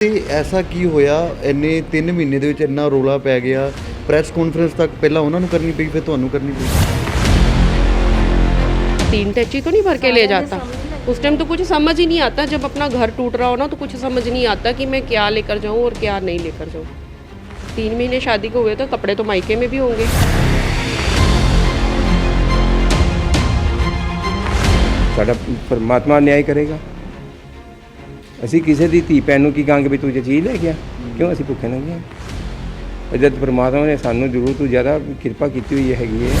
ਤੇ ਐਸਾ ਕੀ ਹੋਇਆ ਇੰਨੇ 3 ਮਹੀਨੇ ਦੇ ਵਿੱਚ ਇੰਨਾ ਰੋਲਾ ਪੈ ਗਿਆ ਪ੍ਰੈਸ ਕਾਨਫਰੰਸ ਤੱਕ ਪਹਿਲਾਂ ਉਹਨਾਂ ਨੂੰ ਕਰਨੀ ਪਈ ਫਿਰ ਤੁਹਾਨੂੰ ਕਰਨੀ ਪਈ तीन टैची तो नहीं भर के ले जाता उस टाइम तो कुछ समझ ही नहीं आता जब अपना घर टूट रहा हो ना तो कुछ समझ नहीं आता कि मैं क्या लेकर जाऊं और क्या नहीं लेकर जाऊं तीन महीने शादी को हुए तो कपड़े तो मायके में भी होंगे ਸਾਡਾ ਪਰਮਾਤਮਾ ਨਿਆਂ ਕਰੇਗਾ ਅਸੀਂ ਕਿਸੇ ਦੀ ਧੀ ਭੈਣ ਨੂੰ ਕੀ ਕਹਾਂਗੇ ਵੀ ਤੂੰ ਜੇ ਚੀਜ਼ ਲੈ ਗਿਆ ਕਿਉਂ ਅਸੀਂ ਭੁੱਖੇ ਨੰਗੇ ਹਾਂ ਜਦ ਪਰਮਾਤਮਾ ਨੇ ਸਾਨੂੰ ਜ਼ਰੂਰ ਤੋਂ ਜ਼ਿਆਦਾ ਕਿਰਪਾ ਕੀਤੀ ਹੋਈ ਹੈਗੀ ਹੈ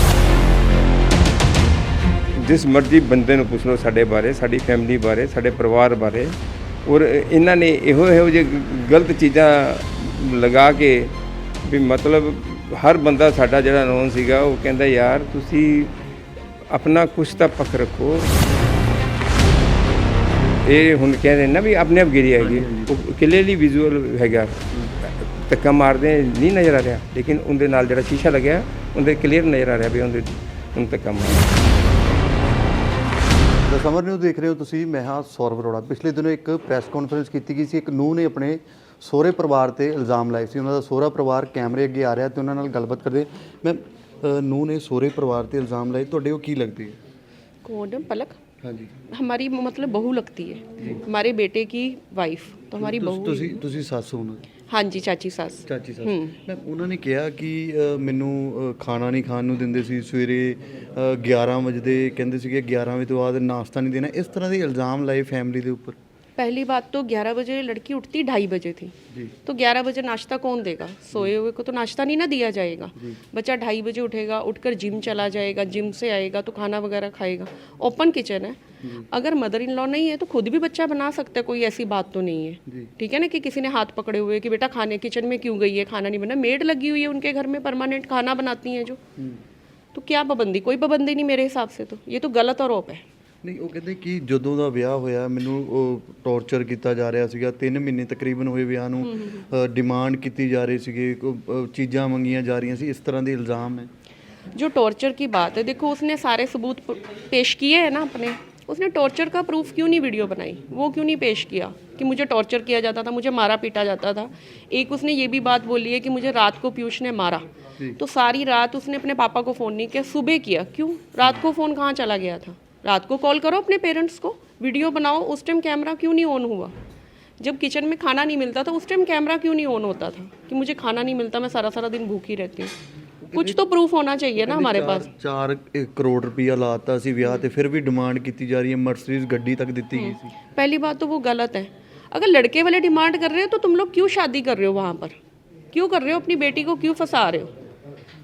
ਜਿਸ ਮਰਜ਼ੀ ਬੰਦੇ ਨੂੰ ਪੁੱਛ ਲਓ ਸਾਡੇ ਬਾਰੇ ਸਾਡੀ ਫੈਮਿਲੀ ਬਾਰੇ ਸਾਡੇ ਪਰਿਵਾਰ ਬਾਰੇ। ਔਰ ਇਹਨਾਂ ਨੇ ਇਹੋ ਇਹੋ ਜਿਹੇ ਗਲਤ ਚੀਜ਼ਾਂ ਲਗਾ ਕੇ ਵੀ ਮਤਲਬ ਹਰ ਬੰਦਾ ਸਾਡਾ ਜਿਹੜਾ ਨੌਨ ਸੀਗਾ ਉਹ ਕਹਿੰਦਾ ਯਾਰ ਤੁਸੀਂ ਆਪਣਾ ਕੁਛ ਤਾਂ ਪੱਕ ਰੱਖੋ। ਇਹ ਹੁਣ ਕਹਿੰਦੇ ਨਾ ਵੀ ਆਪਣੇ ਆਪ ਗਿਰੀ ਹੈਗੀ। ਉਹ ਕਲੀਅਰਲੀ ਵਿਜ਼ੂਅਲ ਹੈਗਾ। ਧੱਕਾ ਮਾਰਦੇ ਨਹੀਂ ਨਜ਼ਰ ਆ ਰਿਹਾ। ਲੇਕਿਨ ਉਹਦੇ ਨਾਲ ਜਿਹੜਾ ਸ਼ੀਸ਼ਾ ਲੱਗਿਆ ਉਹਦੇ ਕਲੀਅਰ ਨਜ਼ਰ ਆ ਰਿਹਾ ਵੀ ਉਹਦੇ ਹੁਣ ਧੱਕਾ ਮਾਰਦੇ ਦਾ ਸਮਰ ਨਿਊਜ਼ ਦੇਖ ਰਹੇ ਹੋ ਤੁਸੀਂ ਮੈਂ ਹਾਂ ਸੌਰਵ ਅਰੋੜਾ। ਪਿਛਲੇ ਦਿਨੋਂ ਇੱਕ ਪ੍ਰੈਸ ਕਾਨਫਰੰਸ ਕੀਤੀ ਗਈ ਸੀ। ਇੱਕ ਨੂੰ ਨੇ ਆਪਣੇ ਸੋਹਰੇ ਪਰਿਵਾਰ ਤੇ ਇਲਜ਼ਾਮ ਲਾਏ ਸੀ। ਉਹਨਾਂ ਦਾ ਸੋਹਰਾ ਪਰਿਵਾਰ ਕੈਮਰੇ ਅੱਗੇ ਆ ਰਿਹਾ ਤੇ ਉਹਨਾਂ ਨਾਲ ਗੱਲਬਾਤ ਕਰਦੇ ਮੈਂ ਨੂੰ ਨੇ ਸੋਹਰੇ ਪਰਿਵਾਰ ਤੇ ਇਲਜ਼ਾਮ ਲਾਏ। ਤੁਹਾਡੇ ਉਹ ਕੀ ਲੱਗਦੇ ਹੈ ਕੌਣ ਪਲਕ? हमारी मतलब बहू लगती है हमारे बेटे की वाइफ तो हमारी बहू ਤੁਸੀਂ ਤੁਸੀਂ ਸੱਸ ਹੋ ਨਾ हाँ जी चाची सास ਚਾਚੀ ਸਾਹਿਬ ਮੈਂ ਉਹਨਾਂ ਨੇ ਕਿਹਾ ਕਿ ਅ, ਮੈਨੂੰ ਅ, ਖਾਣਾ ਨਹੀਂ ਖਾਣ ਨੂੰ ਦਿੰਦੇ ਸੀ ਸਵੇਰੇ ਅ, 11 ਵਜੇ ਦੇ ਕਹਿੰਦੇ ਸੀਗੇ 11 ਵਜੇ ਤੋਂ ਬਾਅਦ ਨਾਸ਼ਤਾ ਨਹੀਂ ਦੇਣਾ ਇਸ ਤਰ੍ਹਾਂ ਦੇ ਇਲਜ਼ਾਮ ਲਾਏ ਫੈਮਿਲੀ ਦੇ ਉੱਪਰ पहली बात तो 11 बजे लड़की उठती ढाई बजे थी। तो 11 बजे नाश्ता कौन देगा? सोए हुए को तो नाश्ता नहीं ना दिया जाएगा। बच्चा ढाई बजे उठेगा उठकर जिम चला जाएगा जिम से आएगा तो खाना वगैरह खाएगा। ओपन किचन है। अगर मदर इन लॉ नहीं है तो खुद भी बच्चा बना सकता है कोई ऐसी बात तो नहीं है। ठीक है ना कि किसी ने हाथ पकड़े हुए कि बेटा खाने किचन में क्यों गई है खाना नहीं बना? मेड लगी हुई है उनके घर में परमानेंट खाना बनाती हैं जो। तो क्या पाबंदी? कोई पाबंदी नहीं मेरे हिसाब से तो। ये तो गलत आरोप है। ਨਹੀਂ ਉਹ ਕਹਿੰਦੇ ਕਿ ਜਦੋਂ ਦਾ ਵਿਆਹ ਹੋਇਆ ਮੈਨੂੰ ਉਹ ਟੌਰਚਰ ਕੀਤਾ ਜਾ ਰਿਹਾ ਸੀਗਾ 3 ਮਹੀਨੇ ਤਕਰੀਬਨ ਹੋਏ ਵਿਆਹ ਨੂੰ ਡਿਮਾਂਡ ਕੀਤੀ ਜਾ ਰਹੀ ਸੀਗੀ ਕੋ- ਅ, ਚੀਜ਼ਾਂ ਮੰਗੀਆਂ ਜਾ ਰਹੀਆਂ ਸੀ ਇਸ ਤਰ੍ਹਾਂ ਦੇ ਇਲਜ਼ਾਮ ਹੈ जो टॉर्चर की बात है देखो उसने सारे सबूत प- पेश किए हैं ना अपने उसने टॉर्चर का प्रूफ क्यों नहीं वीडियो बनाई वो क्यों नहीं पेश किया कि मुझे टॉर्चर किया जाता था मुझे मारा पीटा जाता था एक उसने ये भी बात बोली है कि मुझे रात को पीयूष ने मारा तो सारी रात उसने अपने पापा को फ़ोन नहीं किया सुबह किया क्यों रात को फ़ोन कहाँ चला गया था रात को कॉल करो अपने पेरेंट्स को वीडियो बनाओ उस टाइम कैमरा क्यों नहीं ऑन हुआ जब किचन में खाना नहीं मिलता था उस टाइम कैमरा क्यों नहीं ऑन होता था कि मुझे खाना नहीं मिलता मैं सारा सारा दिन भूखी रहती हूँ कुछ तो प्रूफ होना चाहिए ना हमारे पास 4 ਕਰੋੜ ਰੁਪਇਆ ਲਾਤਾ ਸੀ ਵਿਆਹ ਤੇ ਫਿਰ ਵੀ ਡਿਮਾਂਡ ਕੀਤੀ ਜਾ ਰਹੀ ਹੈ ਮਰਸੀਡੀਜ਼ ਗੱਡੀ ਤੱਕ ਦਿੱਤੀ ਗਈ ਸੀ पहली बात तो वो गलत है अगर लड़के वाले डिमांड कर रहे हो तो तुम लोग क्यों शादी कर रहे हो वहाँ पर क्यों कर रहे हो अपनी बेटी को क्यों फंसा रहे हो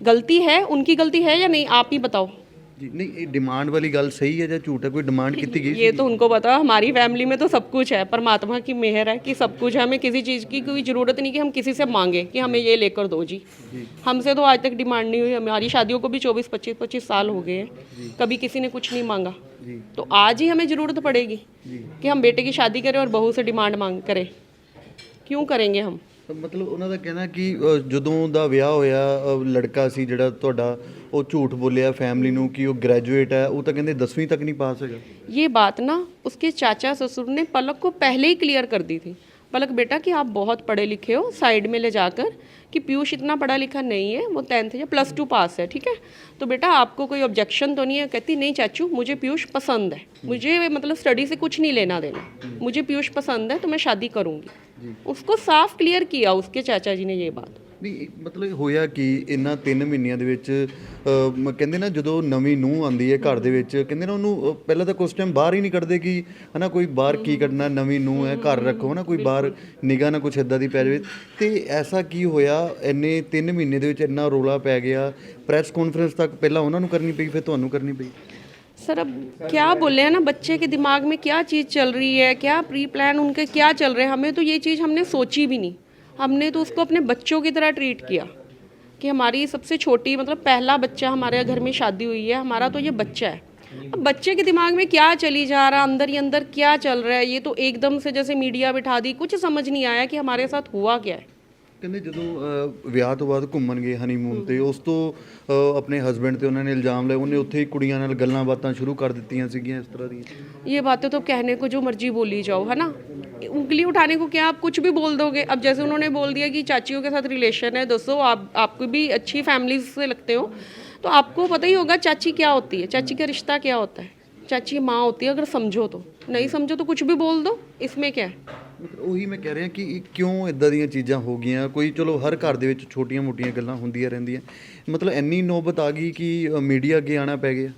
गलती है उनकी गलती है या नहीं आप ही बताओ नहीं ये डिमांड वाली गल सही है या झूठ है? कोई डिमांड कितनी गई ये तो उनको पता हमारी फैमिली में तो सब कुछ है परमात्मा की मेहर है कि सब कुछ है हमें किसी चीज़ की कोई ज़रूरत नहीं कि हम किसी से मांगे कि हमें ये लेकर दो जी, जी। हमसे तो आज तक डिमांड नहीं हुई हमारी शादियों को भी चौबीस पच्चीस पच्चीस साल हो गए हैं। कभी किसी ने कुछ नहीं मांगा। तो आज ही हमें ज़रूरत पड़ेगी कि हम बेटे की शादी करें और बहू से डिमांड मांग करें। क्यों करेंगे हम? ਮਤਲਬ ਉਹਨਾਂ ਦਾ ਕਹਿਣਾ ਕਿ ਅ, ਜਦੋਂ ਦਾ ਵਿਆਹ ਹੋਇਆ ਅ, ਲੜਕਾ ਸੀ ਜਿਹੜਾ ਤੁਹਾਡਾ ਉਹ ਝੂਠ ਬੋਲਿਆ ਫੈਮਿਲੀ ਨੂੰ ਕਿ ਉਹ ਗ੍ਰੈਜੂਏਟ ਹੈ ਉਹ ਤਾਂ ਕਹਿੰਦੇ 10ਵੀਂ ਤੱਕ ਨਹੀਂ ਪਾਸ ਹੈਗਾ ये बात ना उसके चाचा ससुर ने पलक को पहले ही क्लियर कर दी थी पलक बेटा कि आप बहुत पढ़े लिखे हो साइड में ले जाकर कि पीयूष इतना पढ़ा लिखा नहीं है वो टेंथ या प्लस टू पास है ठीक है तो बेटा आपको कोई ऑब्जेक्शन तो नहीं है कहती नहीं चाचू मुझे पीयूष पसंद है मुझे मतलब स्टडी से कुछ नहीं लेना देना मुझे पीयूष पसंद है तो मैं शादी करूँगी उसको साफ क्लियर किया उसके चाचा जी ने ये बात ਨਹੀਂ ਮਤਲਬ ਹੋਇਆ ਕਿ ਇਹਨਾਂ 3 ਮਹੀਨਿਆਂ ਦੇ ਵਿੱਚ ਅ, ਮ- ਕਹਿੰਦੇ ਨਾ ਜਦੋਂ ਨਵੀਂ ਨੂੰਹ ਆਉਂਦੀ ਹੈ ਘਰ ਦੇ ਵਿੱਚ ਕਹਿੰਦੇ ਨਾ ਉਹਨੂੰ ਅ, ਪਹਿਲਾਂ ਤਾਂ ਕੁਝ ਟਾਈਮ ਬਾਹਰ ਹੀ ਨਹੀਂ ਕੱਢਦੇ ਕਿ ਹਨਾ ਕੋਈ ਬਾਹਰ ਕੀ ਕੱਢਣਾ ਨਵੀਂ ਨੂੰਹ ਹੈ ਘਰ ਰੱਖੋ ਨਾ ਕੋਈ ਬਾਹਰ ਨਿਗਾਹ ਨਾ ਕੁਝ ਇਦਾਂ ਦੀ ਪੈ ਜਾਵੇ ਤੇ ਐਸਾ ਕੀ ਹੋਇਆ ਇੰਨੇ 3 ਮਹੀਨੇ ਦੇ ਵਿੱਚ ਇੰਨਾ ਰੋਲਾ ਪੈ ਗਿਆ ਪ੍ਰੈਸ ਕਾਨਫਰੰਸ ਤੱਕ ਪਹਿਲਾਂ ਉਹਨਾਂ ਨੂੰ ਕਰਨੀ ਪਈ ਫਿਰ ਤੁਹਾਨੂੰ ਕਰਨੀ ਪਈ सर, अब क्या बोले हैं ना, बच्चे के दिमाग में क्या चीज़ चल रही है, क्या प्री प्लान उनके क्या चल रहे हैं? हमें तो ये चीज़ हमने सोची भी नहीं। हमने तो उसको अपने बच्चों की तरह ट्रीट किया कि हमारी सबसे छोटी मतलब पहला बच्चा हमारे घर में शादी हुई है, हमारा तो ये बच्चा है। अब बच्चे के दिमाग में क्या चली जा रहा, अंदर ही अंदर क्या चल रहा है? ये तो एकदम से जैसे मीडिया बिठा दी, कुछ समझ नहीं आया कि हमारे साथ हुआ क्या है। ਕਹਿੰਦੇ ਜਦੋਂ ਅ, ਵਿਆਹ ਤੋਂ ਬਾਅਦ ਘੁੰਮਣ ਗਏ ਹਨੀਮੂਨ ਤੇ ਉਸ ਤੋਂ ਅ, ਆਪਣੇ ਹਸਬੰਡ ਤੇ ਉਹਨਾਂ ਨੇ ਇਲਜ਼ਾਮ ਲਾਇਆ ਉਹਨੇ ਉੱਥੇ ਹੀ ਕੁੜੀਆਂ ਨਾਲ ਗੱਲਾਂ ਬਾਤਾਂ ਸ਼ੁਰੂ ਕਰ ਦਿੱਤੀਆਂ ਸੀਗੀਆਂ ਇਸ ਤਰ੍ਹਾਂ ਦੀਆਂ ये बातें तो कहने को जो मर्जी बोली जाओ है ना उंगली उठाने को क्या आप कुछ भी बोल दोगे अब जैसे उन्होंने बोल दिया कि चाचियों के साथ रिलेशन है दोस्तों आप आपको भी अच्छी फैमिली से लगते हो तो आपको पता ही होगा चाची क्या होती है चाची का रिश्ता क्या होता है चाची माँ होती है अगर समझो तो नहीं समझो तो कुछ भी बोल दो इसमें क्या है ਮਤਲਬ ਉਹੀ ਮੈਂ ਕਹਿ ਰਿਹਾ ਕਿ ਇਹ ਕਿਉਂ ਇਦਾਂ ਦੀਆਂ ਚੀਜ਼ਾਂ ਹੋ ਗਈਆਂ ਕੋਈ ਚਲੋ ਹਰ ਘਰ ਦੇ ਵਿੱਚ ਛੋਟੀਆਂ-ਮੋਟੀਆਂ ਗੱਲਾਂ ਹੁੰਦੀਆਂ ਰਹਿੰਦੀਆਂ ਮਤਲਬ ਇੰਨੀ ਨੌਬਤ ਆ ਗਈ ਕਿ ਮੀਡੀਆ ਅੱਗੇ ਆਣਾ ਪੈ ਗਿਆ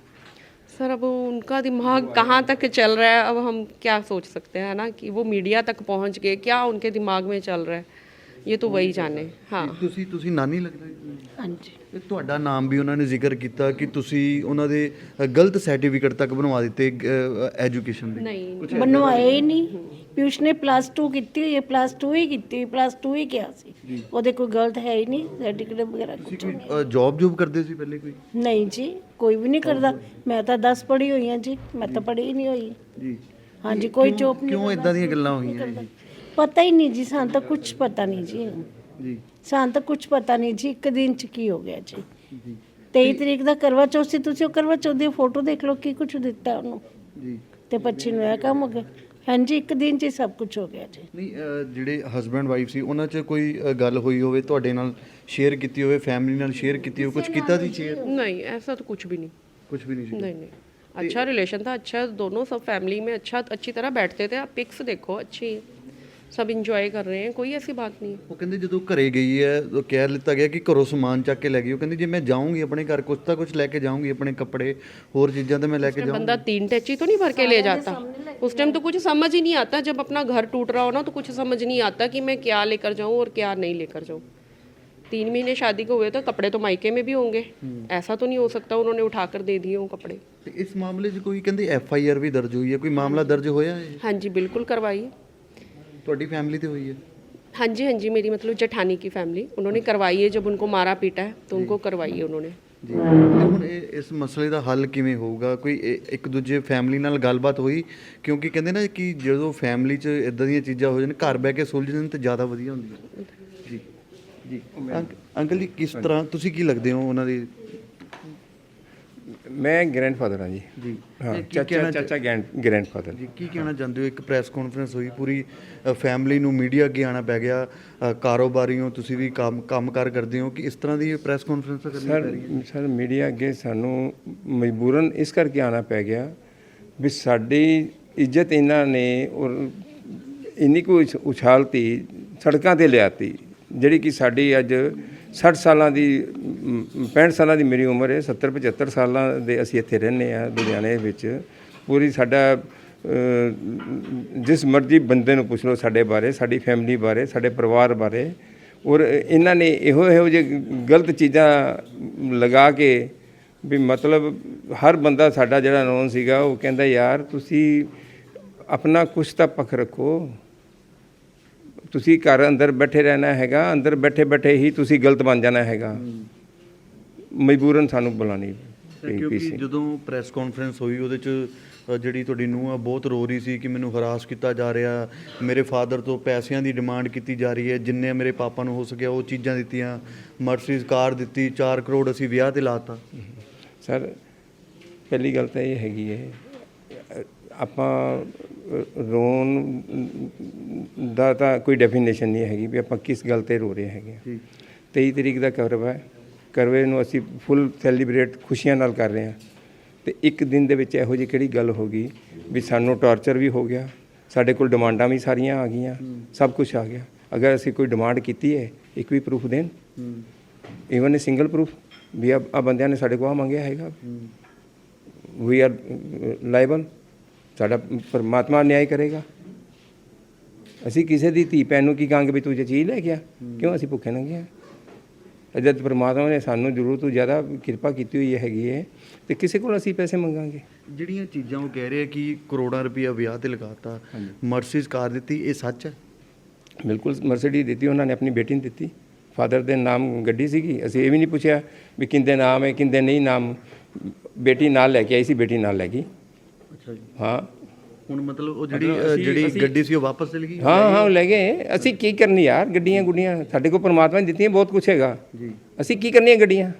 सर अब उनका दिमाग कहाँ तक चल रहा है अब हम क्या सोच सकते हैं ना कि वो मीडिया तक पहुँच गए क्या उनके दिमाग में चल रहा है ये तो वही जाने हाँ ਤੁਸੀਂ ਤੁਸੀਂ ਨਾਨੀ ਲੱਗਦਾ ਜੀ? ਹਾਂਜੀ ਤੇ ਤੁਹਾਡਾ ਨਾਮ ਵੀ ਉਹਨਾਂ ਨੇ ਜ਼ਿਕਰ ਕੀਤਾ ਕਿ ਤੁਸੀਂ ਉਹਨਾਂ ਦੇ ਅ, ਗਲਤ ਸਰਟੀਫਿਕੇਟ ਤੱਕ ਬਣਵਾ ਦਿੱਤੇ ਐਜੂਕੇਸ਼ਨ ਦੇ नहीं ਬਣਵਾਏ ਹੀ ਨਹੀਂ ਪਿਊਸ਼ ਨੇ ਪਲੱਸ 2 ਕੀਤੀ ਹੋਈ ਹੈ ਪਲੱਸ 2 ਹੀ ਕੀਤੀ ਹੋਈ ਪਲੱਸ 2 ਹੀ ਕਿਹਾ ਸੀ ਉਹਦੇ ਕੋਈ ਗਲਤ ਹੈ ਹੀ ਨਹੀਂ ਸਰਟੀਫਿਕੇਟ ਵਗੈਰਾ ਤੁਸੀਂ ਕੁਝ ਕੋਈ ਜੌਬ ਜੂਬ ਕਰਦੇ ਸੀ ਪਹਿਲੇ ਕੋਈ ਨਹੀਂ ਜੀ ਕੋਈ ਵੀ ਨਹੀਂ ਕਰਦਾ ਮੈਂ ਤਾਂ 10 ਪੜ੍ਹੀ ਹੋਈ ਹਾਂ ਜੀ ਮੈਂ ਤਾਂ ਪੜ੍ਹੀ ਹੀ ਨਹੀਂ ਹੋਈ ਜੀ ਹਾਂਜੀ ਕੋਈ ਜੋਬ ਨਹੀਂ ਕਿਉਂ ਇਦਾਂ ਦੀਆਂ ਗੱਲਾਂ ਹੋਈਆਂ ਜੀ ਪਤਾ ਹੀ ਨਹੀਂ ਜੀ ਸਾਨੂੰ ਤਾਂ ਕੁਝ ਪਤਾ ਨਹੀਂ ਜੀ ਜੀ ਸਾਨੂੰ ਤਾਂ ਕੁਝ ਪਤਾ ਨਹੀਂ ਜੀ ਇੱਕ ਦਿਨ ਚ ਕੀ ਹੋ ਗਿਆ ਜੀ ਜੀ 23 ਤਰੀਕ ਦਾ ਕਰਵਾ ਚੌਥ ਸੀ ਤੁਸੀਂ ਉਹ ਕਰਵਾ ਚੌਥ ਦੀ ਫੋਟੋ ਦੇਖ ਲਓ ਕੀ ਕੁਝ ਦਿੱਤਾ ਉਹਨੂੰ ਜੀ ਤੇ 25 ਨੂੰ ਇਹ ਕੰਮ ਹੋ ਗਿਆ ਹਾਂਜੀ ਇੱਕ ਦਿਨ ਚ ਹੀ ਸਭ ਕੁਝ ਹੋ ਗਿਆ ਜੀ ਨਹੀਂ ਅ, ਜਿਹੜੇ ਹਸਬੰਡ ਵਾਈਫ ਸੀ ਉਹਨਾਂ 'ਚ ਕੋਈ ਅ, ਗੱਲ ਹੋਈ ਹੋਵੇ ਤੁਹਾਡੇ ਨਾਲ ਸ਼ੇਅਰ ਕੀਤੀ ਹੋਵੇ ਫੈਮਿਲੀ ਨਾਲ ਸ਼ੇਅਰ ਕੀਤੀ ਹੋਵੇ ਕੁਝ ਕੀਤਾ ਸੀ ਸ਼ੇਅਰ नहीं ऐसा तो कुछ भी नहीं ਕੁਝ ਵੀ ਨਹੀਂ ਸੀ नहीं नहीं अच्छा रिलेशन था अच्छा दोनों सब फैमिली में अच्छा अच्छी तरह बैठते थे आप पिक्स देखो अच्छी सब इंजॉय कर रहे हैं कोई ऐसी बात नहीं है ਉਹ ਕਹਿੰਦੇ ਜਦੋਂ ਘਰੇ ਗਈ ਹੈ ਉਹ ਕਹਿ ਲਿੱਤਾ ਗਿਆ ਕਿ ਘਰੋਂ ਸਮਾਨ ਚੱਕ ਕੇ ਲੈ ਗਈ ਉਹ ਕਹਿੰਦੀ ਜੇ ਮੈਂ ਜਾਊਂਗੀ ਆਪਣੇ ਘਰ ਕੁਝ ਤਾਂ ਕੁਝ ਲੈ ਕੇ ਜਾਊਂਗੀ ਆਪਣੇ ਕੱਪੜੇ ਹੋਰ ਚੀਜ਼ਾਂ ਤਾਂ ਮੈਂ ਲੈ ਕੇ ਜਾਊਂਗੀ बंदा तीन टैची तो नहीं भर के ले जाता उस टाइम तो कुछ समझ ही नहीं आता जब अपना घर टूट रहा हो ना तो कुछ समझ नहीं आता कि मैं क्या लेकर जाऊं और क्या नहीं लेकर जाऊं तीन महीने शादी को हुए तो कपड़े तो मायके में भी होंगे ऐसा तो नहीं हो सकता उन्होंने उठाकर दे दिए हों कपड़े ਤੇ ਇਸ ਮਾਮਲੇ 'ਚ ਕੋਈ ਕਹਿੰਦੇ ਐਫ ਆਈ ਆਰ ਵੀ ਦਰਜ ਹੋਈ ਹੈ ਕੋਈ ਮਾਮਲਾ ਦਰਜ ਹੋਇਆ ਹੈ हाँ जी बिल्कुल करवाइए ਤੁਹਾਡੀ ਫੈਮਿਲੀ ਤੇ ਹੋਈ ਹੈ हाँ जी हाँ जी मेरी मतलब जेठानी की फैमिली उन्होंने करवाई है जब उनको मारा पीटा है तो उनको करवाई है उन्होंने ਜੀ ਤੇ ਹੁਣ ਇਹ ਇਸ ਮਸਲੇ ਦਾ ਹੱਲ ਕਿਵੇਂ ਹੋਊਗਾ ਕੋਈ ਇਹ- ਇੱਕ ਦੂਜੇ ਫੈਮਿਲੀ ਨਾਲ ਗੱਲਬਾਤ ਹੋਈ ਕਿਉਂਕਿ ਕਹਿੰਦੇ ਨਾ ਕਿ ਜਦੋਂ ਫੈਮਿਲੀ 'ਚ ਇਦਾਂ ਦੀਆਂ ਚੀਜ਼ਾਂ ਹੋ ਜਾਣ ਘਰ ਬਹਿ ਕੇ ਸੁਲਝ ਜਾਣ ਤੇ ਜ਼ਿਆਦਾ ਵਧੀਆ ਹੁੰਦੀ ਹੈ ਜੀ ਜੀ ਅੰਕ- ਅੰਕਲ ਜੀ ਕਿਸ ਤਰ੍ਹਾਂ ਤੁਸੀਂ ਕੀ ਲੱਗਦੇ ਹੋ ਉਹਨਾਂ ਦੇ ਮੈਂ ਗ੍ਰੈਂਡਫਾਦਰ ਹਾਂ ਜੀ। ਜੀ। ਹਾਂ ਚਾਚਾ ਚਾਚਾ ਗ੍ਰੈਂਡਫਾਦਰ ਜੀ ਕੀ ਕਹਿਣਾ ਚਾਹੁੰਦੇ ਹੋ? ਇੱਕ ਪ੍ਰੈਸ ਕਾਨਫਰੰਸ ਹੋਈ ਪੂਰੀ ਫੈਮਿਲੀ ਨੂੰ ਮੀਡੀਆ ਅੱਗੇ ਆਣਾ ਪੈ ਗਿਆ। ਕਾਰੋਬਾਰੀ ਹੋ ਤੁਸੀਂ ਵੀ ਕੰਮ ਕੰਮਕਾਰ ਕਰਦੇ ਹੋ। ਕਿ ਇਸ ਤਰ੍ਹਾਂ ਦੀ ਪ੍ਰੈਸ ਕਾਨਫਰੰਸ ਕਰਨੀ ਪੈ ਰਹੀ ਹੈ? ਸਰ ਮੀਡੀਆ ਅੱਗੇ ਸਾਨੂੰ ਮਜਬੂਰਨ ਇਸ ਕਰਕੇ ਆਣਾ ਪੈ ਗਿਆ ਵੀ ਸਾਡੀ ਇੱਜ਼ਤ ਇਹਨਾਂ ਨੇ ਔਰ ਇੰਨੀ ਕੁ ਉਛ- ਉਛਾਲਤੀ ਸੜਕਾਂ ਤੇ ਲਿਆਤੀ ਜਿਹੜੀ ਕਿ ਸਾਡੀ ਅੱਜ 60 ਸਾਲਾਂ ਦੀ ਅਮ, 65 ਸਾਲਾਂ ਦੀ ਮੇਰੀ ਉਮਰ ਹੈ 70 75 ਸਾਲਾਂ ਦੇ ਅਸੀਂ ਇੱਥੇ ਰਹਿੰਦੇ ਆ ਲੁਧਿਆਣੇ ਵਿੱਚ। ਪੂਰੀ ਸਾਡਾ ਜਿਸ ਮਰਜ਼ੀ ਬੰਦੇ ਨੂੰ ਪੁੱਛ ਲਓ ਸਾਡੇ ਬਾਰੇ ਸਾਡੀ ਫੈਮਿਲੀ ਬਾਰੇ ਸਾਡੇ ਪਰਿਵਾਰ ਬਾਰੇ। ਔਰ ਇਹਨਾਂ ਨੇ ਇਹੋ ਇਹੋ ਜਿਹੇ ਗਲਤ ਚੀਜ਼ਾਂ ਲਗਾ ਕੇ ਵੀ ਮਤਲਬ ਹਰ ਬੰਦਾ ਸਾਡਾ ਜਿਹੜਾ ਨੌਨ ਸੀਗਾ ਉਹ ਕਹਿੰਦਾ ਯਾਰ ਤੁਸੀਂ ਆਪਣਾ ਕੁਛ ਤਾਂ ਪੱਖ ਰੱਖੋ ਤੁਸੀਂ ਘਰ ਅੰਦਰ ਬੈਠੇ ਰਹਿਣਾ ਹੈਗਾ ਅੰਦਰ ਬੈਠੇ ਬੈਠੇ ਹੀ ਤੁਸੀਂ ਗਲਤ ਬਣ ਜਾਣਾ ਹੈਗਾ। ਮਜਬੂਰਨ ਸਾਨੂੰ ਬੁਲਾਣੀ ਕਿਉਂਕਿ ਜਦੋਂ ਪ੍ਰੈਸ ਕਾਨਫਰੰਸ ਹੋਈ ਉਹਦੇ ਚ ਜਿਹੜੀ ਤੁਹਾਡੀ ਨੂੰਹ ਆ ਬਹੁਤ ਰੋ ਰਹੀ ਸੀ ਕਿ ਮੈਨੂੰ ਹਰਾਸ ਕੀਤਾ ਜਾ ਰਿਹਾ ਮੇਰੇ ਫਾਦਰ ਤੋਂ ਪੈਸਿਆਂ ਦੀ ਡਿਮਾਂਡ ਕੀਤੀ ਜਾ ਰਹੀ ਹੈ ਜਿੰਨੇ ਮੇਰੇ ਪਾਪਾ ਨੂੰ ਹੋ ਸਕਿਆ ਉਹ ਚੀਜ਼ਾਂ ਦਿੱਤੀਆਂ ਮਰਸੀਜ਼ ਕਾਰ ਦਿੱਤੀ 4 ਕਰੋੜ ਅਸੀਂ ਵਿਆਹ ਤੇ ਲਾਤਾ। ਸਰ ਪਹਿਲੀ ਗੱਲ ਤਾਂ ਇਹ ਹੈਗੀ ਹੈ ਆਪਾਂ ਰੋਣ ਦਾ ਤਾਂ ਕੋਈ ਡੈਫੀਨੇਸ਼ਨ ਨਹੀਂ ਹੈਗੀ ਵੀ ਆਪਾਂ ਕਿਸ ਗੱਲ ਤੇ ਰੋ ਰਹੇ ਹੈਗੇ। ਜੀ 23 ਤਰੀਕ ਦਾ ਕਰਵਾ ਹੈ। ਕਰਵੇ ਨੂੰ ਅਸੀਂ ਫੁੱਲ ਸੈਲੀਬ੍ਰੇਟ ਖੁਸ਼ੀਆਂ ਨਾਲ ਕਰ ਰਹੇ ਹਾਂ। ਤੇ ਇੱਕ ਦਿਨ ਦੇ ਵਿੱਚ ਇਹੋ ਜਿਹੀ ਕਿਹੜੀ ਗੱਲ ਹੋ ਗਈ ਵੀ ਸਾਨੂੰ ਟਾਰਚਰ ਵੀ ਹੋ ਗਿਆ ਸਾਡੇ ਕੋਲ ਡਿਮਾਂਡਾਂ ਵੀ ਸਾਰੀਆਂ ਆ ਗਈਆਂ ਸਭ ਕੁਝ ਆ ਗਿਆ। ਅਗਰ ਅਸੀਂ ਕੋਈ ਡਿਮਾਂਡ ਕੀਤੀ ਹੈ ਇੱਕ ਵੀ ਪ੍ਰੂਫ ਦੇਣ ਈਵਨ ਅ ਸਿੰਗਲ ਪ੍ਰੂਫ ਵੀ ਆ ਆ ਬੰਦਿਆਂ ਨੇ ਸਾਡੇ ਕੋਲ ਆਹ ਮੰਗਿਆ ਹੈਗਾ। ਵੀ ਆਰ ਲਾਇਬਲ ਸਾਡਾ ਪਰਮਾਤਮਾ ਨਿਆਂ ਕਰੇਗਾ। ਅਸੀਂ ਕਿਸੇ ਦੀ ਧੀ ਭੈਣ ਨੂੰ ਕੀ ਕਹਾਂਗੇ ਵੀ ਤੂੰ ਜੇ ਚੀਜ਼ ਲੈ ਗਿਆ ਕਿਉਂ ਅਸੀਂ ਭੁੱਖੇ ਨੰਗੇ ਆ ਜਦ ਪਰਮਾਤਮਾ ਨੇ ਸਾਨੂੰ ਜ਼ਰੂਰਤ ਤੋਂ ਜ਼ਿਆਦਾ ਕਿਰਪਾ ਕੀਤੀ ਹੋਈ ਹੈਗੀ ਹੈ ਤੇ ਕਿਸੇ ਕੋਲ ਅਸੀਂ ਪੈਸੇ ਮੰਗਾਂਗੇ। ਜਿਹੜੀਆਂ ਚੀਜ਼ਾਂ ਉਹ ਕਹਿ ਰਹੇ ਕਿ ਕਰੋੜਾਂ ਰੁਪਇਆ ਵਿਆਹ ਤੇ ਲਗਾਤਾ ਮਰਸੀਜ਼ ਕਾਰ ਦਿੱਤੀ ਇਹ ਸੱਚ ਹੈ? ਬਿਲਕੁਲ ਮਰਸੀਡੀ ਦਿੱਤੀ ਉਹਨਾਂ ਨੇ ਆਪਣੀ ਬੇਟੀ ਨੂੰ ਦਿੱਤੀ। ਫਾਦਰ ਦੇ ਨਾਮ ਗੱਡੀ ਸੀਗੀ ਅਸੀਂ ਇਹ ਵੀ ਨਹੀਂ ਪੁੱਛਿਆ ਵੀ ਕਿੰਦੇ ਨਾਮ ਹੈ ਕਿੰਦੇ ਨਹੀਂ ਨਾਮ। ਬੇਟੀ ਨਾਲ ਲੈ ਕੇ ਆਈ ਸੀ ਬੇਟੀ ਨਾਲ ਲੈ ਗਈ। ਅੱਛਾ ਜੀ। ਹਾਂ। ਹੁਣ ਮਤਲਬ ਉਹ ਜਿਹੜੀ ਜਿਹੜੀ ਗੱਡੀ ਸੀ ਉਹ ਵਾਪਸ ਚਲੀ ਗਈ? ਹਾਂ ਹਾਂ ਉਹ ਲੈ ਗਏ। ਅਸੀਂ ਕੀ ਕਰਨੀ ਯਾਰ ਗੱਡੀਆਂ ਗੁੱਡੀਆਂ ਸਾਡੇ ਕੋਲ ਪਰਮਾਤਮਾ ਨੇ ਦਿੱਤੀਆਂ ਬਹੁਤ ਕੁਝ ਹੈਗਾ। ਜੀ। ਅਸੀਂ ਕੀ ਕਰਨੀਆਂ ਗੱਡੀਆਂ?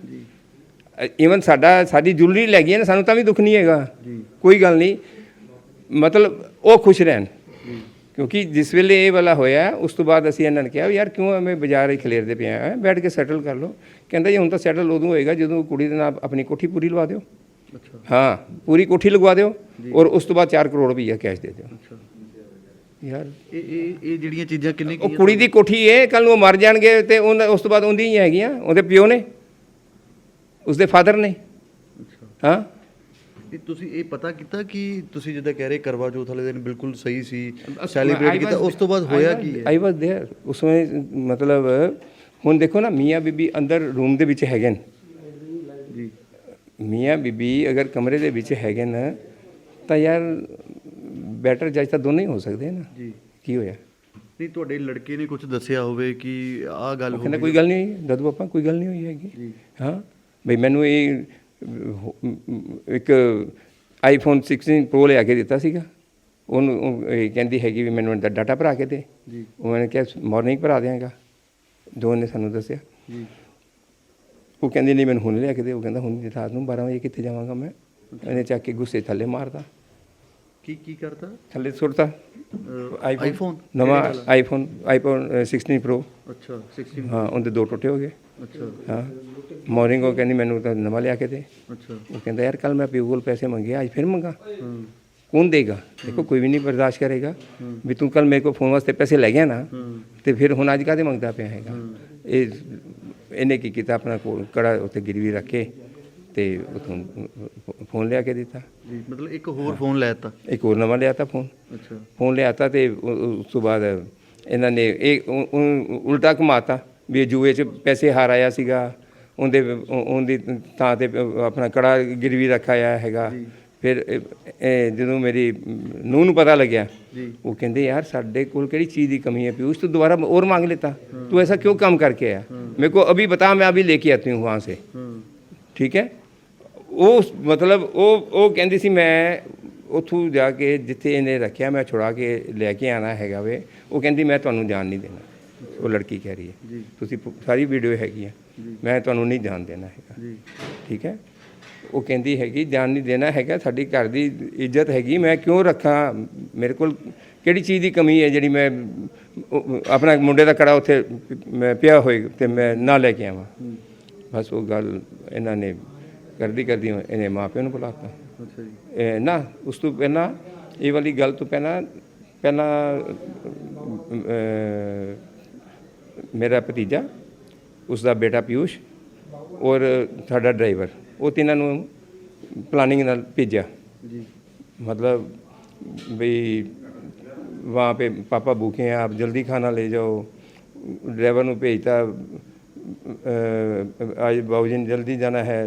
ਈਵਨ ਸਾਡਾ ਸਾਡੀ ਜੁਲਰੀ ਲੈ ਗਈ ਨਾ ਸਾਨੂੰ ਤਾਂ ਵੀ ਦੁੱਖ ਨਹੀਂ ਹੈਗਾ। ਜੀ। ਕੋਈ ਗੱਲ ਨਹੀਂ। ਮਤਲਬ ਉਹ ਖੁਸ਼ ਰਹਿਣ। ਕਿਉਂਕਿ ਜਿਸ ਵੇਲੇ ਇਹ ਵਾਲਾ ਹੋਇਆ ਉਸ ਤੋਂ ਬਾਅਦ ਅਸੀਂ ਇਹਨਾਂ ਨੇ ਕਿਹਾ ਵੀ ਯਾਰ ਕਿਉਂ ਐਵੇਂ ਬਾਜ਼ਾਰ ਹੀ ਖਲੇਰਦੇ ਪਏ ਆ? ਬੈਠ ਕੇ ਸੈਟਲ ਕਰ ਲਓ। ਕਹਿੰਦਾ ਜੀ ਹੁਣ ਤਾਂ ਸੈਟਲ ਉਦੋਂ ਹੋਏਗਾ ਜਦੋਂ ਕੁੜੀ ਦੇ ਨਾਲ ਆਪਣੀ ਕੋਠੀ ਪੂਰੀ ਲਵਾ ਦਿਓ। ਹਾਂ ਪੂਰੀ ਕੋਠੀ ਲਗਵਾ ਦਿਓ ਔਰ ਉਸ ਤੋਂ ਬਾਅਦ 4 ਕਰੋੜ ਰੁਪਈਆ ਕੈਸ਼ ਦੇ ਦਿਓ ਅੱਛਾ ਯਾਰ ਇਹ ਇਹ ਇਹ ਜਿਹੜੀਆਂ ਚੀਜ਼ਾਂ ਕਿੰਨੇ ਉਹ ਕੁੜੀ ਦੀ ਕੋਠੀ ਏ ਕੱਲ ਨੂੰ ਉਹ ਮਰ ਜਾਣਗੇ ਤੇ ਉਹਨਾਂ- ਉਸ ਤੋਂ ਬਾਅਦ ਉਹਦੀ ਹੀ ਹੈਗੀਆਂ ਉਹਦੇ ਪਿਓ ਨੇ ਉਸਦੇ ਫਾਦਰ ਨੇ ਅੱਛਾ ਹਾਂ ਇਹ ਤੁਸੀਂ ਇਹ ਪਤਾ ਕੀਤਾ ਕਿ ਤੁਸੀਂ ਜਿੱਦਾਂ ਕਹਿ ਰਹੇ ਕਰਵਾ ਚੌਥ ਵਾਲੇ ਦਿਨ ਬਿਲਕੁਲ ਸਹੀ ਸੀ I ਸੈਲੀਬ੍ਰੇਟ ਕੀਤਾ was- ਉਸ ਤੋਂ ਬਾਅਦ ਹੋਇਆ ਕੀ ਹੈ ਆਈ ਵਾਸ देयर ਉਸਵੇਂ ਮਤਲਬ ਹੁਣ ਦੇਖੋ ਨਾ ਮੀਆਂ ਬੀਬੀ ਅੰਦਰ ਰੂਮ ਦੇ ਵਿੱਚ ਹੈਗੇ ਨੇ ਜੀ ਮੀਆਂ ਬੀਬੀ ਅਗਰ ਕਮਰੇ ਦੇ ਵਿੱਚ ਹੈਗੇ ਨਾ ਤਾਂ ਯਾਰ ਬੈਟਰ ਜੱਜ ਤਾਂ ਦੋਨੇ ਹੀ ਹੋ ਸਕਦੇ ਨਾ। ਜੀ। ਕੀ ਹੋਇਆ? ਨਹੀਂ ਤੁਹਾਡੇ ਲੜਕੇ ਨੇ ਕੁਝ ਦੱਸਿਆ ਹੋਵੇ ਕਿ ਆਹ ਗੱਲ ਹੋ ਕਹਿੰਦਾ ਕੋਈ ਗੱਲ ਨਹੀਂ ਹੋਈ। ਦਦੂ ਪਾਪਾ ਕੋਈ ਗੱਲ ਨਹੀਂ ਹੋਈ ਹੈਗੀ। ਜੀ। ਹਾਂ? ਬਈ ਮੈਨੂੰ ਇਹ ਇੱਕ ਆਈਫੋਨ 16 ਪ੍ਰੋ ਲਿਆ ਕੇ ਦਿੱਤਾ ਸੀਗਾ। ਉਹਨੂੰ ਉਹ ਇਹ ਕਹਿੰਦੀ ਹੈਗੀ ਵੀ ਮੈਨੂੰ ਡਾਟਾ ਭਰਾ ਕੇ ਦੇ। ਜੀ। ਉਹਨੇ ਕਿਹਾ ਮਾਰਨਿੰਗ ਭਰਾ ਦਿਆਂਗਾ। ਜੋ ਨੇ ਸਾਨੂੰ ਦੱਸਿਆ। ਜੀ। ਉਹ ਕਹਿੰਦੀ ਨਹੀਂ ਮੈਨੂੰ ਹੁਣ ਲਿਆ ਕੇ ਦੇ। ਉਹ ਕਹਿੰਦਾ ਹੁਣ ਰਾਤ ਨੂੰ 12 ਵਜੇ ਕਿੱਥੇ ਜਾਵਾਂਗਾ ਮੈਂ? ਇਹਨੇ ਚੱਕ ਕੇ ਗੁੱਸੇ ਥੱਲੇ ਮਾਰਦਾ ਕੀ ਕੀ ਕਰਤਾ? ਥੱਲੇ ਸੁੱਟਤਾ। ਆਈਫੋਨ ਨਵਾਂ ਆਈਫੋਨ ਆਈਫੋਨ 16 ਪ੍ਰੋ ਅੱਛਾ 16 ਹਾਂ ਉਹਦੇ ਦੋ ਟੁੱਟੇ ਹੋ ਗਏ। ਅੱਛਾ। ਹਾਂ। ਮਾਰਨਿੰਗ ਉਹ ਕਹਿੰਦੀ ਮੈਨੂੰ ਤਾਂ ਨਵਾਂ ਲਿਆ ਕੇ ਦੇ। ਅੱਛਾ। ਉਹ ਕਹਿੰਦਾ ਯਾਰ ਕੱਲ ਮੈਂ ਪਿਓ ਕੋਲ ਪੈਸੇ ਮੰਗੇ ਅੱਜ ਫਿਰ ਮੰਗਾ। ਕੌਣ ਦੇਗਾ? ਦੇਖੋ ਕੋਈ ਵੀ ਨਹੀਂ ਬਰਦਾਸ਼ਤ ਕਰੇਗਾ ਵੀ ਤੂੰ ਕੱਲ ਮੇਰੇ ਕੋਲ ਫੋਨ ਵਾਸਤੇ ਪੈਸੇ ਲੈ ਗਿਆ ਨਾ ਤੇ ਫਿਰ ਹੁਣ ਅੱਜ ਕਾਹਦੇ ਮੰਗਦਾ ਪਿਆ ਹੈਗਾ? ਇਹ ਇਹਨੇ ਕੀ ਕੀਤਾ ਆਪਣਾ ਕੜਾ ਉੱਤੇ ਗਿਰਵੀ ਰੱਖ ਕੇ ਤੇ ਉਥੋਂ ਫੋਨ ਲਿਆ ਕੇ ਦਿੱਤਾ। ਜੀ ਮਤਲਬ ਇੱਕ ਹੋਰ ਫੋਨ ਲੈਤਾ ਇੱਕ ਹੋਰ ਨਵਾਂ ਲਿਆ ਤਾ ਫੋਨ। ਅੱਛਾ। ਫੋਨ ਲਿਆਤਾ ਤੇ ਉ- ਉ- ਉਸ ਤੋਂ ਬਾਅਦ ਇਹਨਾਂ ਨੇ ਇਹ ਉ- ਉ- ਉਲਟਾ ਘੁਮਾਤਾ ਵੀ ਇਹ ਜੂਏ 'ਚ ਪੈਸੇ ਹਾਰਾਇਆ ਸੀਗਾ ਉਹਦੇ ਉਹ- ਉਹਦੀ ਥਾਂ ਤੇ ਆਪਣਾ ਕੜਾ ਗਿਰਵੀ ਰੱਖਾਇਆ ਹੈਗਾ। ਫਿਰ ਇਹ- ਇਹ ਜਦੋਂ ਮੇਰੀ ਨੂੰਹ ਨੂੰ ਪਤਾ ਲੱਗਿਆ ਜੀ वो कहते यार साढ़े को केड़ी चीज़ की कमी है पीयूष तो दोबारा और मांग लेता तू ऐसा क्यों काम करके आया मेरे को अभी बता मैं अभी लेके आती हूँ वहाँ से ਹਾਂ ਠੀਕ ਹੈ ਉਹ ਮਤਲਬ ਉਹ ਉਹ ਕਹਿੰਦੀ ਸੀ ਮੈਂ ਉੱਥੋਂ ਜਾ ਕੇ ਜਿੱਥੇ ਇਹਨੇ ਰੱਖਿਆ ਮੈਂ ਛੁੜਾ ਕੇ ਲੈ ਕੇ ਆਣਾ ਹੈਗਾ ਵੇ ਉਹ ਕਹਿੰਦੀ ਮੈਂ ਤੁਹਾਨੂੰ ਜਾਣ ਨਹੀਂ ਦੇਣਾ ਉਹ ਲੜਕੀ ਕਹਿ ਰਹੀ ਹੈ ਜੀ ਤੁਸੀਂ ਪ- ਸਾਰੀ ਵੀਡੀਓ ਹੈਗੀ ਹੈ ਜੀ। ਮੈਂ ਤੁਹਾਨੂੰ ਨਹੀਂ ਜਾਣ ਦੇਣਾ ਹੈਗਾ ਜੀ ਠੀਕ ਹੈ ਉਹ ਕਹਿੰਦੀ ਹੈਗੀ ਜਾਣ ਨਹੀਂ ਦੇਣਾ ਹੈਗਾ ਸਾਡੀ ਘਰ ਦੀ ਇੱਜ਼ਤ ਹੈਗੀ ਮੈਂ ਕਿਉਂ ਰੱਖਾਂ? ਮੇਰੇ ਕੋਲ ਕਿਹੜੀ ਚੀਜ਼ ਦੀ ਕਮੀ ਹੈ ਜਿਹੜੀ ਮੈਂ ਆਪਣਾ ਮੁੰਡੇ ਦਾ ਕੜਾ ਉੱਥੇ ਮੈਂ ਪਿਆ ਹੋਏ ਤੇ ਮੈਂ ਨਾ ਲੈ ਕੇ ਆਵਾਂ? ਬਸ ਉਹ ਗੱਲ ਇਹਨਾਂ ਨੇ ਕਰਦੀ ਕਰਦੀ ਇਹਨੇ ਮਾਪਿਆਂ ਨੂੰ ਬੁਲਾਤਾ। ਅੱਛਾ ਜੀ। ਨਾ ਉਸ ਤੋਂ ਪਹਿਲਾਂ ਇਹ ਵਾਲੀ ਗੱਲ ਤੋਂ ਪਹਿਲਾਂ ਪਹਿਲਾਂ ਮੇਰਾ ਭਤੀਜਾ ਉਸ ਦਾ ਬੇਟਾ ਪਿਊਸ਼ ਔਰ ਸਾਡਾ ਡਰਾਈਵਰ। ਉਹ ਤਿੰਨਾਂ ਨੂੰ ਪਲਾਨਿੰਗ ਨਾਲ ਭੇਜਿਆ ਜੀ मतलब भाई वहाँ पे पापा भूखे हैं आप जल्दी खाना ले जाओ ड्राइवर ਨੂੰ ਭੇਜਤਾ ਅਹ, ਅੱਜ ਬਾਬੂ ਜੀ ਨੇ ਜਲਦੀ ਜਾਣਾ ਹੈ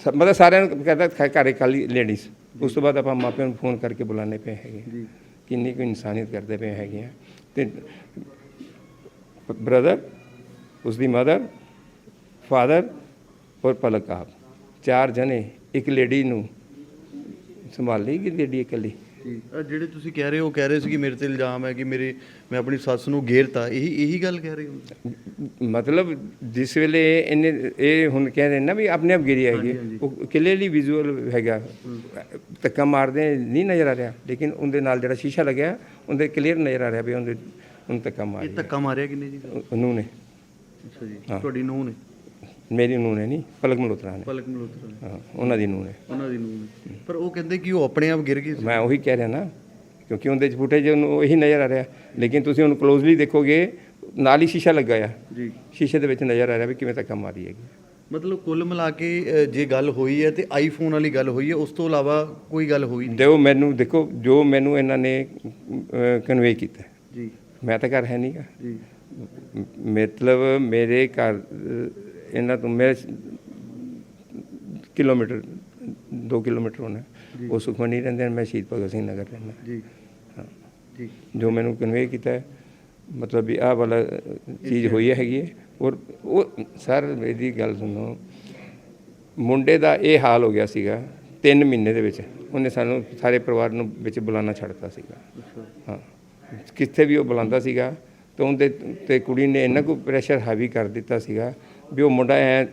ਸ- ਮਤਲਬ ਸਾਰਿਆਂ ਨੂੰ ਕਹਿੰਦਾ ਘ- ਘਰੇ ਖਾਲੀ ਲੇਡੀਜ਼ ਉਸ ਤੋਂ ਬਾਅਦ ਆਪਾਂ ਮਾਪਿਆਂ ਨੂੰ ਫੋਨ ਕਰਕੇ ਬੁਲਾਣੇ ਪਏ ਹੈਗੇ ਜੀ ਕਿੰਨੀ ਕੁ ਇਨਸਾਨੀਅਤ ਕਰਦੇ ਪਏ ਹੈਗੇ ਆ ਤੇ ਬ੍ਰਦਰ ਉਸ ਦੀ ਮਦਰ ਫਾਦਰ ਔਰ ਪਲਕ ਆਪ। ਚਾਰ ਜਣੇ ਇੱਕ ਲੇਡੀ ਨੂੰ ਸੰਭਾਲ ਲਈ ਕਿ ਲੇਡੀ ਇਕੱਲੀ ਆਹ ਜਿਹੜੇ ਤੁਸੀਂ ਕਹਿ ਰਹੇ ਹੋ ਕਹਿ ਰਹੇ ਸੀ ਕਿ ਮੇਰੇ ਤੇ ਇਲਜ਼ਾਮ ਹੈ ਕਿ ਮੇਰੇ ਮੈਂ ਆਪਣੀ ਸੱਸ ਨੂੰ ਗੇਰਤਾ ਇਹੀ ਇਹੀ ਗੱਲ ਕਹਿ ਰਹੇ ਹੋ? ਮਤਲਬ ਜਿਸ ਵੇਲੇ ਇਹਨੇ ਇਹ ਹੁਣ ਕਹਿ ਰਹੇ ਨਾ ਵੀ ਆਪਣੇ ਆਪ ਗਿਰੀ ਹੈਗੀ। ਉਹ ਕਲੀਅਰਲੀ ਵਿਜ਼ੂਅਲ ਹੈਗਾ। ਧੱਕਾ ਮਾਰਦੇ ਨਹੀਂ ਨਜ਼ਰ ਆ ਰਿਹਾ ਲੇਕਿਨ ਉਹਦੇ ਨਾਲ ਜਿਹੜਾ ਸ਼ੀਸ਼ਾ ਲੱਗਿਆ ਉਹਦੇ ਕਲੀਅਰ ਨਜ਼ਰ ਆ ਰਿਹਾ ਵੀ ਉਹਦੇ ਉਹਨੂੰ ਧੱਕਾ ਇਹ ਮਾਰਿਆ ਧੱਕਾ ਮਾਰਿਆ ਕਿੰਨੇ ਜੀ? ਉਹਨੂੰ ਨੇ। ਅੱਛਾ ਜੀ। ਤੁਹਾਡੀ ਨੂੰਹ ਨੇ? ਮੇਰੀ ਨੂੰਹ ਨੇ ਨਹੀਂ ਪਲਕ ਮਲਹੋਤਰਾ ਨੇ। ਪਲਕ ਮਲਹੋਤਰਾ ਨੇ। ਹਾਂ ਉਹਨਾਂ ਦੀ ਨੂੰਹ ਨੇ। ਉਹਨਾਂ ਦੀ ਨੂੰਹ ਨੇ। ਪਰ ਉਹ ਕਹਿੰਦੇ ਕਿ ਉਹ ਆਪਣੇ ਆਪ ਗਿਰ ਗਈ ਸੀ। ਮੈਂ ਉਹੀ ਕਹਿ ਰਿਹਾ ਨਾ ਕਿਉਂਕਿ ਉਹਦੇ ਚ ਫੁਟੇਜ ਉਹਨੂੰ ਇਹੀ ਨਜ਼ਰ ਆ ਰਿਹਾ। ਲੇਕਿਨ ਤੁਸੀਂ ਉਹਨੂੰ ਕਲੋਜ਼ਲੀ ਦੇਖੋਗੇ ਨਾਲ ਹੀ ਸ਼ੀਸ਼ਾ ਲੱਗਾ ਆ। ਜੀ। ਸ਼ੀਸ਼ੇ ਦੇ ਵਿੱਚ ਨਜ਼ਰ ਆ ਰਿਹਾ ਵੀ ਕਿਵੇਂ ਧੱਕਾ ਮਾਰੀ ਹੈਗੀ। ਮਤਲਬ ਕੁੱਲ ਮਿਲਾ ਕੇ ਅ, ਜੇ ਗੱਲ ਹੋਈ ਹੈ ਤੇ ਆਈਫੋਨ ਵਾਲੀ ਗੱਲ ਹੋਈ ਹੈ ਉਸ ਤੋਂ ਇਲਾਵਾ ਕੋਈ ਗੱਲ ਹੋਈ ਨਹੀਂ। ਦੇਖੋ ਮੈਨੂੰ ਦੇਖੋ ਜੋ ਮੈਨੂੰ ਇਹਨਾਂ ਨੇ ਕਨਵੇ ਕੀਤਾ। ਜੀ। ਮੈਂ ਤਾਂ ਘਰ ਹੈ ਨਹੀਂਗਾ ਜੀ। ਮਤਲਬ ਮੇਰੇ ਘਰ ਅਹ, ਇਹਨਾਂ ਤੋਂ ਮੇਰੇ ਕਿਲੋਮੀਟਰ 2 ਕਿਲੋਮੀਟਰ ਹੋਣਾ। ਉਹ ਸੁਖਮਨੀ ਰਹਿੰਦੇ ਨੇ ਮੈਂ ਸ਼ਹੀਦ ਭਗਤ ਸਿੰਘ ਨਗਰ ਰਹਿੰਦਾ। ਜੀ। ਹਾਂ। ਜੀ। ਜੋ ਮੈਨੂੰ ਕਨਵੇ ਕੀਤਾ ਹੈ ਮਤਲਬ ਵੀ ਆਹ ਵਾਲਾ ਚੀਜ਼ ਹੋਈ ਹੈਗੀ ਹੈ। ਔਰ ਉਹ ਸਰ ਮੇਰੀ ਗੱਲ ਸੁਣੋ। ਮੁੰਡੇ ਦਾ ਇਹ ਹਾਲ ਹੋ ਗਿਆ ਸੀਗਾ 3 ਮਹੀਨੇ ਦੇ ਵਿੱਚ। ਉਹਨੇ ਸਾਨੂੰ ਸਾਰੇ ਪਰਿਵਾਰ ਨੂੰ ਵਿੱਚ ਬੁਲਾਉਣਾ ਛੱਡਤਾ ਸੀਗਾ। ਹਾਂ। ਕਿੱਥੇ ਵੀ ਉਹ ਬੁਲਾਉਂਦਾ ਸੀਗਾ ਤੇ ਉਹਦੇ ਤੇ ਕੁੜੀ ਨੇ ਇੰਨਾ ਕੁ ਪ੍ਰੈਸ਼ਰ ਹਾਵੀ ਕਰ ਦਿੱਤਾ ਸੀਗਾ ਵੀ ਉਹ ਮੁੰਡਾ ਐ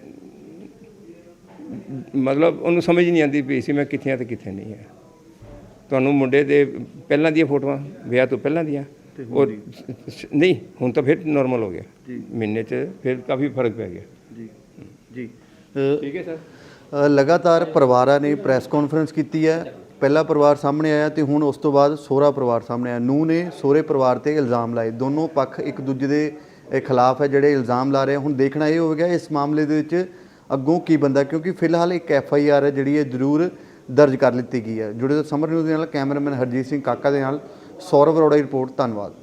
ਮਤਲਬ ਉਹਨੂੰ ਸਮਝ ਨਹੀਂ ਆਉਂਦੀ ਵੀ ਸੀ ਮੈਂ ਕਿੱਥੇ ਆ ਤੇ ਕਿੱਥੇ ਨਹੀਂ ਹੈ ਤੁਹਾਨੂੰ ਮੁੰਡੇ ਦੇ ਪਹਿਲਾਂ ਦੀਆਂ ਫੋਟੋਆਂ ਵਿਆਹ ਤੋਂ ਪਹਿਲਾਂ ਦੀਆਂ ਔਰ ਨਹੀਂ ਹੁਣ ਤਾਂ ਫਿਰ ਨਾਰਮਲ ਹੋ ਗਿਆ। ਮਹੀਨੇ 'ਚ ਫਿਰ ਕਾਫੀ ਫ਼ਰਕ ਪੈ ਗਿਆ। ਜੀ। ਜੀ। ਠੀਕ ਹੈ ਸਰ। ਲਗਾਤਾਰ ਪਰਿਵਾਰਾਂ ਨੇ ਪ੍ਰੈਸ ਕਾਨਫਰੰਸ ਕੀਤੀ ਹੈ। ਪਹਿਲਾ ਪਰਿਵਾਰ ਸਾਹਮਣੇ ਆਇਆ ਤੇ ਹੁਣ ਉਸ ਤੋਂ ਬਾਅਦ ਸੋਹਰਾ ਪਰਿਵਾਰ ਸਾਹਮਣੇ ਆਇਆ। ਨੂੰ ਨੇ ਸੋਹਰੇ ਪਰਿਵਾਰ ਤੇ ਇਲਜ਼ਾਮ ਲਾਏ। ਦੋਨੋਂ ਪੱਖ ਇੱਕ ਦੂਜੇ ਦੇ ਖਿਲਾਫ ਹੈ, ਜਿਹੜੇ ਇਲਜ਼ਾਮ ਲਾ ਰਹੇ ਹੁਣ ਦੇਖਣਾ ਇਹ ਹੋਵੇਗਾ ਇਸ ਮਾਮਲੇ ਦੇ ਵਿੱਚ ਅੱਗੋਂ ਕੀ ਬੰਦਾ, ਕਿਉਂਕਿ ਫਿਲਹਾਲ ਇੱਕ ਐਫ ਆਈ ਆਰ ਹੈ ਜਿਹੜੀ ਇਹ ਜ਼ਰੂਰ ਦਰਜ ਕਰ ਲਿੱਤੀ ਗਈ ਹੈ। ਜੁੜੇ ਤੋਂ ਸਮਰ ਨਿਊਜ਼ ਦੇ ਨਾਲ, ਕੈਮਰਾਮੈਨ ਹਰਜੀਤ ਸਿੰਘ ਕਾਕਾ ਦੇ ਨਾਲ। ਸੌਰਵ ਅਰੋੜਾ ਦੀ ਰਿਪੋਰਟ, ਧੰਨਵਾਦ।